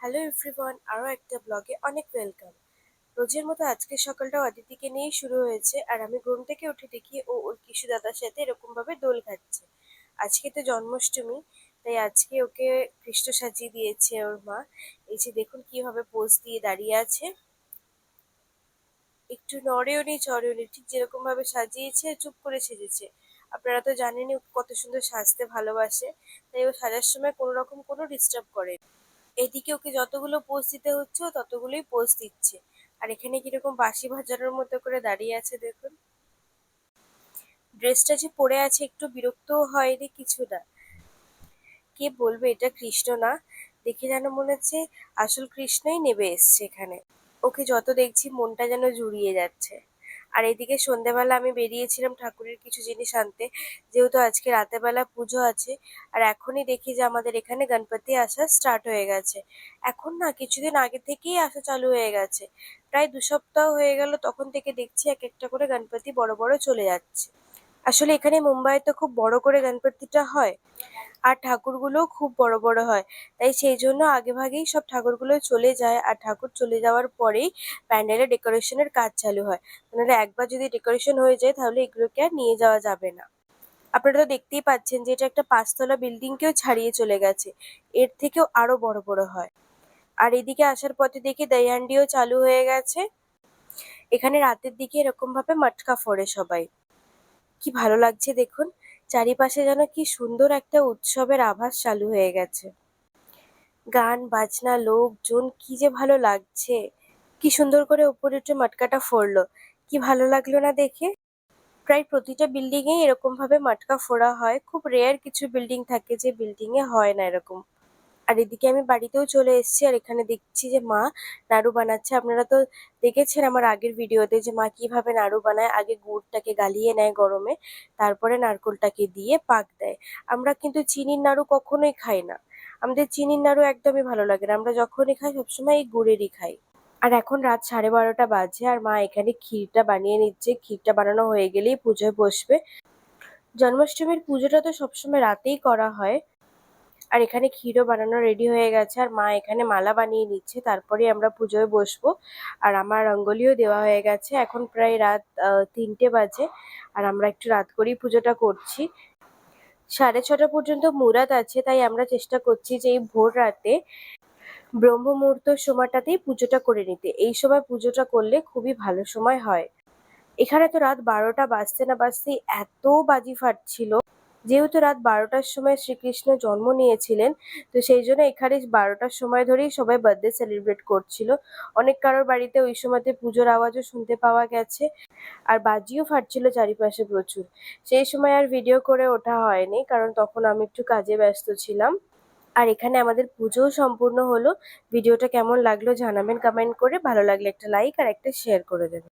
Hello everyone আরও একটা ব্লগে অনেক ওয়েলকাম রোজের মতো আজকে সকালটা অদিতিকে নিয়েই শুরু হয়েছে আর আমি ঘুম থেকে উঠে দেখি ও ওর কিশু দাদার সাথে এরকমভাবে দোল খাচ্ছে। আজকে তো জন্মাষ্টমী, তাই আজকে ওকে কৃষ্ণ সাজিয়ে দিয়েছে ওর মা। এই যে দেখুন কীভাবে পোজ দিয়ে দাঁড়িয়ে আছে। একটু নড়েও নি, চড়েও নি, ঠিক যেরকম ভাবে সাজিয়েছে, চুপ করে সেজেছে। আপনারা তো জানেনই কত সুন্দর সাজতে ভালোবাসে, তাই ও সাজার সময় কোনো রকম কোনো ডিস্টার্ব করে এদিকে ওকে যতগুলো পোজ দিতে হচ্ছে, ততগুলোই পোজ দিচ্ছে। আর এখানে কীরকম বাসি ভাজানোর মতো করে দাঁড়িয়ে আছে দেখুন। ড্রেসটা যে পরে আছে, একটু বিরক্তও হয়নি কিছু না কে বলবে, এটা কৃষ্ণ না? দেখে যেন মনে হচ্ছে আসল কৃষ্ণই নেবে এসছে এখানে। ওকে যত দেখছি, মনটা যেন জুড়িয়ে যাচ্ছে। আর এদিকে সন্ধেবেলা আমি বেরিয়েছিলাম ঠাকুরের কিছু জিনিস আনতে। যেহেতু আজকে রাতেবেলা পুজো আছে, আর এখনই দেখি যে আমাদের এখানে গণপতি আসা স্টার্ট হয়ে গেছে। এখন না কিছুদিন আগে থেকেই আসা চালু হয়ে গেছে। প্রায় দু সপ্তাহ হয়ে গেল, তখন থেকে দেখছি এক একটা করে গণপতি বড় বড় চলে যাচ্ছে। আসলে এখানে মুম্বাইতে খুব বড় করে গণপতিটা হয়। আর ঠাকুরগুলোও খুব বড় বড় হয়। তাই সেই জন্য আগেভাগেই সব ঠাকুরগুলো চলে যায় আর ঠাকুর চলে যাওয়ার পরেই প্যান্ডেলের ডেকোরেশনের কাজ চালু হয়। নাহলে একবার যদি ডেকোরেশন হয়ে যায় তাহলে এগুলোকে আর নিয়ে যাওয়া যাবে না। আপনারা তো দেখতেই পাচ্ছেন যে এটা একটা পাঁচতলা বিল্ডিংকেও ছাড়িয়ে চলে গেছে। এর থেকেও আরও বড় বড় হয়। আর এদিকে আসার পথে দেখি দইহান্ডিও চালু হয়ে গেছে। এখানে রাতের দিকে এরকম ভাবে মটকা ফোড়ে সবাই। কি ভালো লাগছে দেখুন। চারিপাশে যেন কি সুন্দর একটা উৎসবের আভাস চালু হয়ে গেছে। গান, বাজনা, লোকজন, কি যে ভালো লাগছে। কি সুন্দর করে উপরে উঠে মাটকাটা ফোড়লো। কি ভালো লাগল না দেখে? প্রায় প্রতিটা বিল্ডিং এ এরকম ভাবে মটকা ফোড়া হয়। খুব রেয়ার কিছু বিল্ডিং থাকে যে বিল্ডিং এ হয় না এরকম। আর এদিকে আমি বাড়িতেও চলে এসেছি আর এখানে দেখছি যে মা নাড়ু বানাচ্ছে। আপনারা তো দেখেছেন আমার আগের ভিডিওতে যে মা কীভাবে নাড়ু বানায়। আগে গুড়টাকে গালিয়ে নেয় গরমে, তারপরে নারকোলটাকে দিয়ে পাক দেয়। আমরা কিন্তু চিনির নাড়ু কখনোই খাই না। আমাদের চিনির নাড়ু একদমই ভালো লাগে না। আমরা যখনই খাই, সবসময় এই গুড়েরই খাই। আর এখন রাত সাড়ে বারোটা বাজে আর মা এখানে ক্ষীরটা বানিয়ে নিচ্ছে। ক্ষীরটা বানানো হয়ে গেলেই পুজোয় বসবে। জন্মাষ্টমীর পুজোটা তো সবসময় রাতেই করা হয়। আর এখানে ক্ষীরও বানানো রেডি হয়ে গেছে। আর মা এখানে মালা বানিয়ে নিচ্ছে। তারপরে আমরা পুজোয় বসবো। আর আমার রঙ্গোলিও দেওয়া হয়ে গেছে। এখন প্রায় রাত তিনটে বাজে। আর আমরা একটু রাত করেই পুজোটা করছি। সাড়ে ছটা পর্যন্ত মুরাদ আছে। তাই আমরা চেষ্টা করছি যে এই ভোর রাতে ব্রহ্ম মুহূর্তর সময়টাতেই পুজোটা করে নিতে। এই সময় পুজোটা করলে খুবই ভালো সময় হয়। এখানে তো রাত বারোটা বাজতে না বাজতেই এত বাজি ফাটছিল। যেহেতু রাত বারোটার সময় শ্রীকৃষ্ণ জন্ম নিয়েছিলেন, তো সেই জন্য এখানে বারোটার সময় ধরেই সবাই বার্থডে সেলিব্রেট করছিল। অনেক কারোর বাড়িতে ওই সময়তে পুজোর আওয়াজও শুনতে পাওয়া গেছে। আর বাজিও ফাটছিল চারিপাশে প্রচুর। সেই সময় আর ভিডিও করে ওঠা হয়নি, কারণ তখন আমি একটু কাজে ব্যস্ত ছিলাম। আর এখানে আমাদের পুজোও সম্পূর্ণ হলো। ভিডিওটা কেমন লাগল জানাবেন কমেন্ট করে। ভালো লাগলে একটা লাইক আর একটা শেয়ার করে দেবেন।